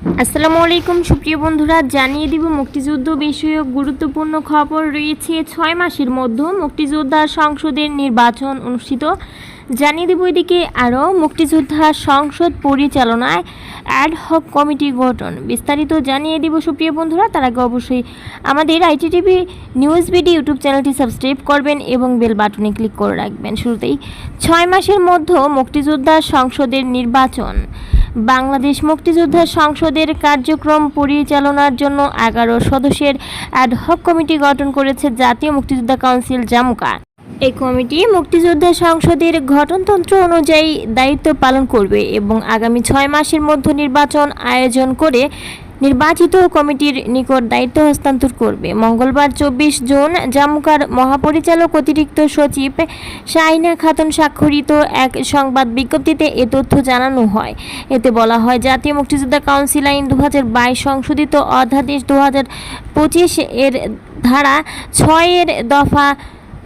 আসসালামু আলাইকুম, সুপ্রিয় বন্ধুরা, জানিয়ে দিব মুক্তিযুদ্ধ বিষয়ক গুরুত্বপূর্ণ খবর। রয়েছে ছয় মাসের মধ্যে মুক্তিযোদ্ধা সংসদের নির্বাচন অনুষ্ঠিত। জানিয়ে দেব এদিকে আরও, মুক্তিযোদ্ধা সংসদ পরিচালনায় অ্যাড হক কমিটি গঠন। বিস্তারিত জানিয়ে দিব, সুপ্রিয় বন্ধুরা, তার আগে অবশ্যই আমাদের আইটিটিভি নিউজ বিডি ইউটিউব চ্যানেলটি সাবস্ক্রাইব করবেন এবং বেল বাটনে ক্লিক করে রাখবেন। শুরুতেই ছয় মাসের মধ্যে মুক্তিযোদ্ধা সংসদের নির্বাচন। বাংলাদেশ মুক্তিযোদ্ধা সংসদের কার্যক্রম পরিচালনার জন্য এগারো সদস্যের অ্যাডহক কমিটি গঠন করেছে জাতীয় মুক্তিযোদ্ধা কাউন্সিল জামুকা। এই কমিটি মুক্তিযোদ্ধা সংসদের গঠনতন্ত্র অনুযায়ী দায়িত্ব পালন করবে এবং আগামী ছয় মাসের মধ্যে নির্বাচন আয়োজন করে নির্বাচিত কমিটির নিকট দায়িত্ব হস্তান্তর করবে। মঙ্গলবার চব্বিশ জুন জামুকার মহাপরিচালক অতিরিক্ত সচিব শাহিনা খাতুন স্বাক্ষরিত এক সংবাদ বিজ্ঞপ্তিতে এ তথ্য জানানো হয়। এতে বলা হয়, জাতীয় মুক্তিযোদ্ধা কাউন্সিল আইন দু হাজার বাইশ সংশোধিত অধ্যাদেশ দু এর ধারা ছয়ের দফা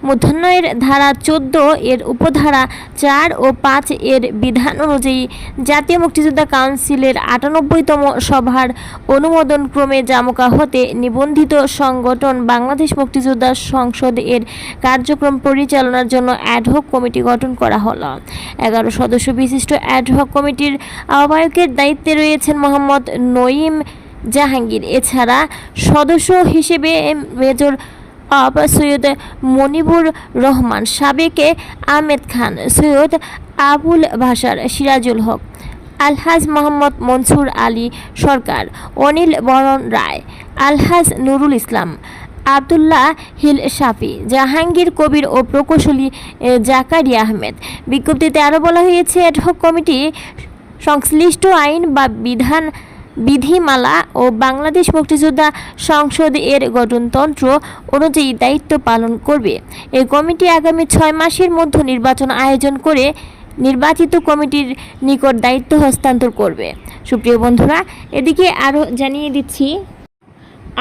মূর্ধন্যের ধারা চোদ্দ এর উপধারা চার ও পাঁচ এর বিধান অনুযায়ী জাতীয় মুক্তিযোদ্ধা কাউন্সিলের আটানব্বইতম সভার অনুমোদন ক্রমে জামুকা হতে নিবন্ধিত সংগঠন বাংলাদেশ মুক্তিযোদ্ধা সংসদ এর কার্যক্রম পরিচালনার জন্য অ্যাডহক কমিটি গঠন করা হলো। এগারো সদস্য বিশিষ্ট অ্যাডহক কমিটির আহ্বায়কের দায়িত্বে রয়েছেন মোহাম্মদ নঈম জাহাঙ্গীর। এছাড়া সদস্য হিসেবে মেজর অব সৈয়দ মনিবুর রহমান সাবেকে আহমেদ খান সৈয়দ আবুল ভাষার সিরাজুল হক আলহাজ মোহাম্মদ মনসুর আলী সরকার অনিল বরণ রায় আলহাজ নুরুল ইসলাম আবদুল্লাহ হিল শাফি জাহাঙ্গীর কবির ও প্রকৌশলী এ, জাকারিয়া আহমেদ। বিজ্ঞপ্তিতে আরও বলা হয়েছে অ্যাডহক কমিটি সংশ্লিষ্ট আইন বা বিধান বিধিমালা ও বাংলাদেশ মুক্তিযোদ্ধা সংসদ এর গঠনতন্ত্র অনুযায়ী দায়িত্ব পালন করবে। এই কমিটি আগামী ছয় মাসের মধ্যে নির্বাচন আয়োজন করে নির্বাচিত কমিটির নিকট দায়িত্ব হস্তান্তর করবে। সুপ্রিয় বন্ধুরা, এদিকে আরও জানিয়ে দিচ্ছি,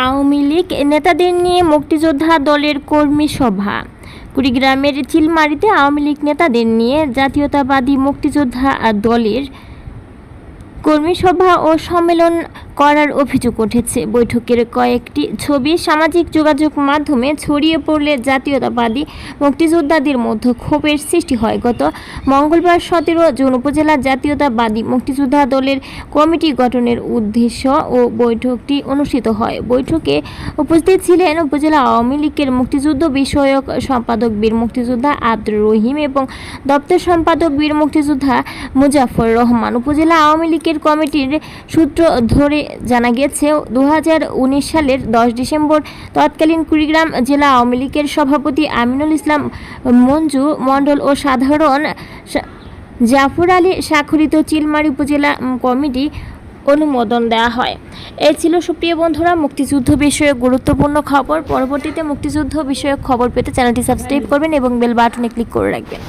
আওয়ামী লীগ নেতাদের নিয়ে মুক্তিযোদ্ধা দলের কর্মী সভা। কুড়িগ্রামের চিলমারিতে আওয়ামী লীগ নেতাদের নিয়ে জাতীয়তাবাদী মুক্তিযোদ্ধা দলের কর্মী সভা ও সম্মেলন করার অভিযোগ উঠেছে। বৈঠকের কয়েকটি ছবি সামাজিক যোগাযোগ মাধ্যমে ছড়িয়ে পড়লে জাতীয়তাবাদী মুক্তিযোদ্ধাদের মধ্যে ক্ষোভের সৃষ্টি হয়। গত মঙ্গলবার সতেরো জুন উপজেলা জাতীয়তাবাদী মুক্তিযোদ্ধা দলের কমিটি গঠনের উদ্দেশ্য ও বৈঠকটি অনুষ্ঠিত হয়। বৈঠকে উপস্থিত ছিলেন উপজেলা আওয়ামী লীগের মুক্তিযুদ্ধ বিষয়ক সম্পাদক বীর মুক্তিযোদ্ধা আব্দুর রহিম এবং দপ্তর সম্পাদক বীর মুক্তিযোদ্ধা মুজাফর রহমান। উপজেলা আওয়ামী লীগের কমিটির সূত্র ধরে জানা গিয়েছে দু হাজার উনিশ সালের দশ ডিসেম্বর তৎকালীন কুড়িগ্রাম জেলা আওয়ামী লীগের সভাপতি আমিনুল ইসলাম মঞ্জু মণ্ডল ও সাধারণ জাফর আলী স্বাক্ষরিত চিলমারি উপজেলা কমিটি অনুমোদন দেওয়া হয়। এই ছিল সুপ্রিয় বন্ধুরা মুক্তিযুদ্ধ বিষয়ক গুরুত্বপূর্ণ খবর। পরবর্তীতে মুক্তিযুদ্ধ বিষয়ক খবর পেতে চ্যানেলটি সাবস্ক্রাইব করবেন এবং বেল বাটনে ক্লিক করে রাখবেন।